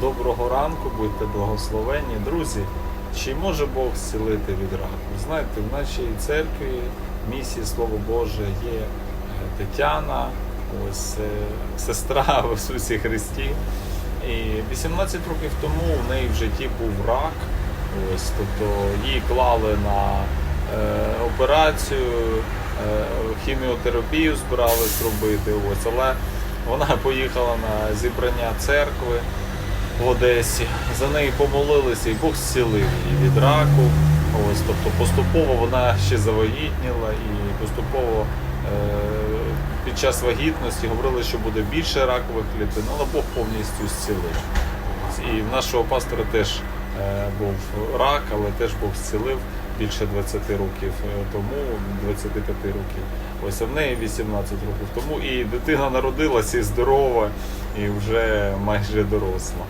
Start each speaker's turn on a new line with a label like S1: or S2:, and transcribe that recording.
S1: Доброго ранку, будьте благословенні. Друзі, чи може Бог зцілити від раку? Знаєте, в нашій церкві місії Слово Боже є е, Тетяна, ось е, сестра в Ісусі Христі. І 18 років тому в неї в житті був рак. Ось, тобто її клали на е, операцію, е, хіміотерапію збирались робити. Ось, але вона поїхала на зібрання церкви в Одесі. За неї помолилися, і Бог зцілив її від раку. Ось, тобто поступово вона ще завагітніла і поступово е, під час вагітності говорили, що буде більше ракових клітин, але Бог повністю зцілив. І в нашого пастора теж е, був рак, але теж Бог зцілив більше 20 років е, тому, 25 років. Ось а в неї 18 років тому. І дитина народилася і здорова, і вже майже доросла.